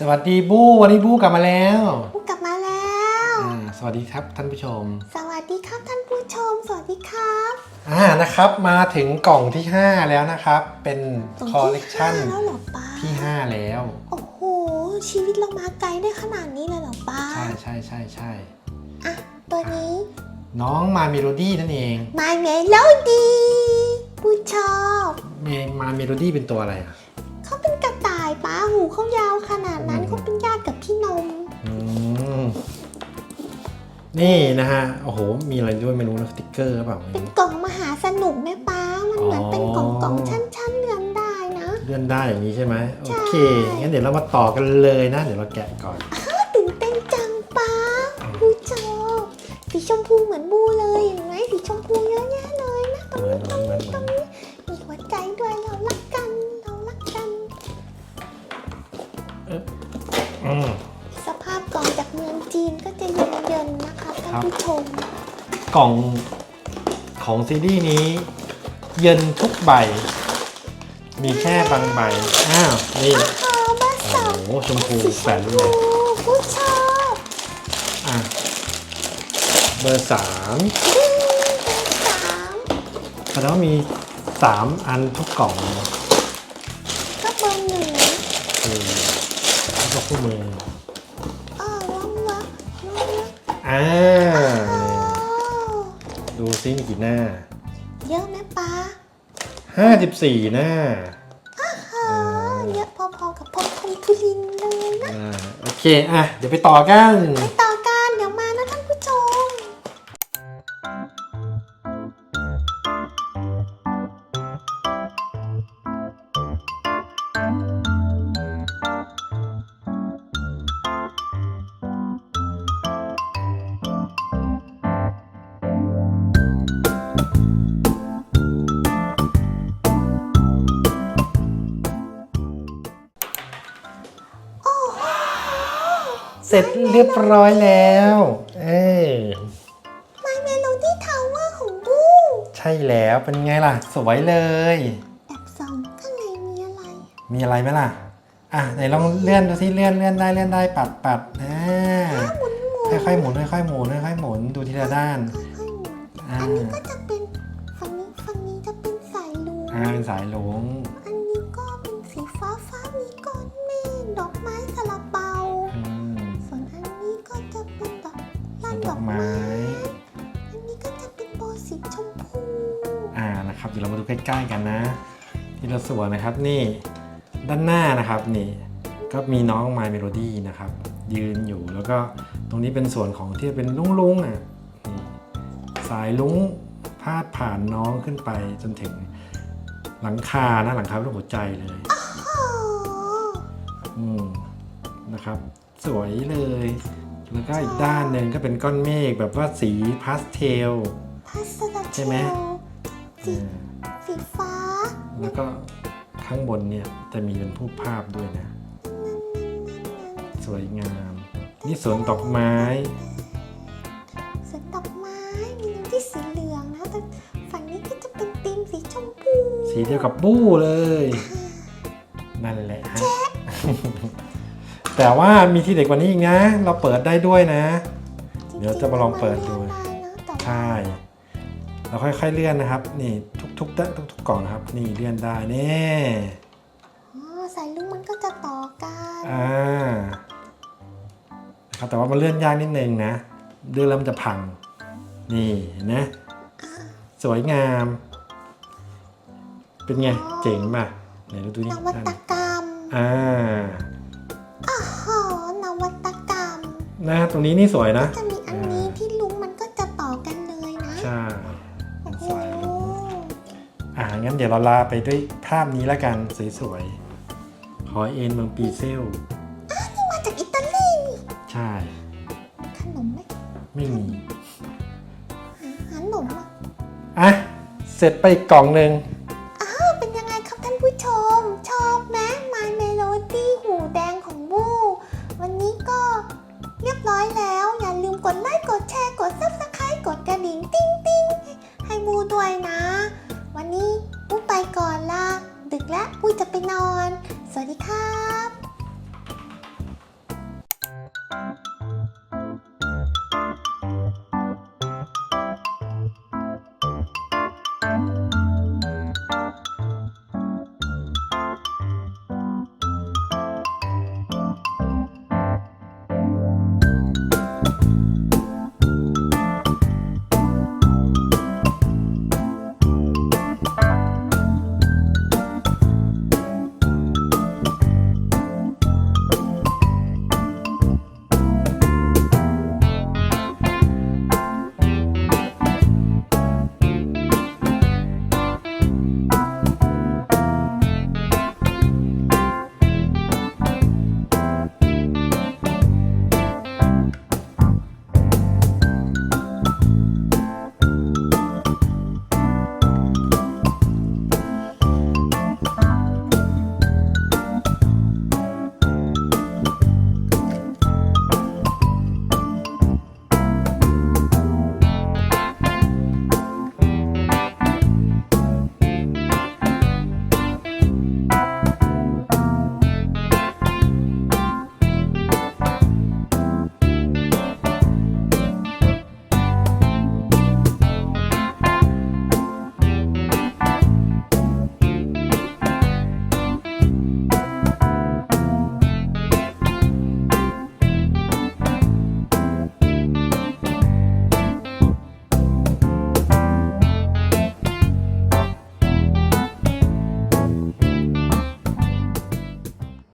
สวัสดีบูวันนี้บูกลับมาแล้วบูกลับมาแล้ว อ่าสวัสดีครับท่านผู้ชมสวัสดีครับท่านผู้ชม สวัสดีครับอ่านะครับมาถึงกล่องที่ 5 แล้วนะครับ เป็นตรงคอลเลที่กชันห้าแล้วเหรอป้าที่ 5 แล้ว โอ้โห ชีวิตเรามาไกลได้ขนาดนี้เลยเหรอป้าใช่ใช่ใช่ใช่อะ ตัวนี้ น้องมาเมโลดี้นั่นเอง My Melody ผู้ชอบเมมาเมโลดี้เป็นตัวอะไรอะ หูเขายาวขนาดนั้นอืมเขาเป็นญาติกับพี่นม อืมนี่นะฮะ โอ้โห มีอะไรด้วยไม่รู้นะสติกเกอร์หรือเปล่าไม่เป็นรู้ กล่องมหาสนุกแม่ป้า มันเหมือนเป็นกล่องอ๋อกล่องชั้นๆเรือนได้นะ เลื่อนได้อย่างนี้ใช่ไหมโอใช่เค งั้นเดี๋ยวเรามาต่อกันเลยนะ เดี๋ยวเราแกะก่อน ตื่นเต้นจังป้าผู้ชอบสีชมพูเหมือนบูเลยเห็นไหมสีชมพูเยอะแยะเลยนะตรงเหมือนนี้เหมือนเหมือนเหมือนมีหัวใจด้วยเรา อืม สภาพกล่องจากเมืองจีนก็จะเย็นๆนะคะท่านครับผู้ชมกล่องของซีรีส์นี้ เย็นทุกใบ มีแค่บางใบ อ้าว นี่ขอเบอร์สโอ้องโหชมพูสีชแสนมเลพูยผู้ชอบอะเบอร์สามอืมเบอร์สามแสดงว่ามีสามอันทุกกล่องเลยก็เบอร์หนึ่งคือ แล้วก็คู่มืออ้อวังวังวังวังอ่าอ้านี่วดูซิมีกี่หน้า เยอะไหมป้า54หน้าอ๋อเยอะพอๆกับพงพงทุลินเลยนะ อ่าโอเค อะ เดี๋ยวไปต่อกันไปต่อ เสร็จเรียบร้อยแล้ว เอ้ย My Melody Tower ของบูใช่แล้วเป็นไงล่ะ สวยเลย แอบส่องข้างในมีอะไร มีอะไรไหมล่ะ อะไหนลองเลื่อนดูที่เลื่อนเลื่อนได้เลื่อนได้ปัดปัดอ่าหมุนหมุนค่อยๆหมุนค่อยๆหมุนค่อยๆหมุนดูทีละด้านค่อยๆหมุนอ่าอันนี้ก็จะเป็นฝั่งนี้ฝั่งนี้จะเป็นสายลุงอ่าเป็นสายหลง ใกล้ๆกันนะทีละส่วนนะครับนี่ด้านหน้านะครับนี่ก็มีน้อง My Melody นะครับ ยืนอยู่แล้วก็ตรงนี้เป็นส่วนของที่เป็นลุงๆอะนี่สายลุงพาดผ่านน้องขึ้นไปจนถึงหลังคานะหลังคารูปหัวใจเลยโอ้อืมนะครับ สวยเลย แล้วก็อีกด้านหนึ่งก็เป็นก้อนเมฆแบบว่าสีพาสเทลพาสต้าใช่ไหมสีอ่าสี ฟ้า แล้วก็ข้างบนเนี่ยจะมีเป็นรูปภาพด้วยนะ สวยงาม นี่สวนดอกไม้สวนดอกไม้มีน้ำที่สีเหลืองนะแต่ฝั่งนี้ก็จะเป็นธีมสีชมพู สีเดียวกับบู้เลย นั่นแหละฮะแต่ว่ามีที่เด็กกว่านี้อีกนะ เราเปิดได้ด้วยนะ เดี๋ยวจะมาลองเปิดดูจริงๆมันเลื่อนได้นะแต่ว่าใช่ เราค่อยๆเลื่อนนะครับ นี่ทุกๆด้านทุกๆกล่องนะครับ นี่เลื่อนได้แน่อ๋อสายลุงมันก็จะต่อกันอ่านะครับแต่ว่ามันเลื่อนยากนิดนึงนะเลื่อนแล้วมันจะพัง นี่เห็นนะสวยงาม เป็นไง เจ๋งป่ะไหนดูดูนี่นวัตกรรมอ่าอ๋อนวัตกรรมนะตรงนี้นี่สวยนะจะมี อ่างั้นเดี๋ยวเราลาไปด้วยภาพนี้แล้วกันสวยๆหอเอ็นเมืองปีเซลนี่มาจากอิตาลีนี่ใช่ ขนมไหมไม่มีหาหาขนมอะอะเสร็จไปอีกกล่องหนึ่ง วัสดีครับ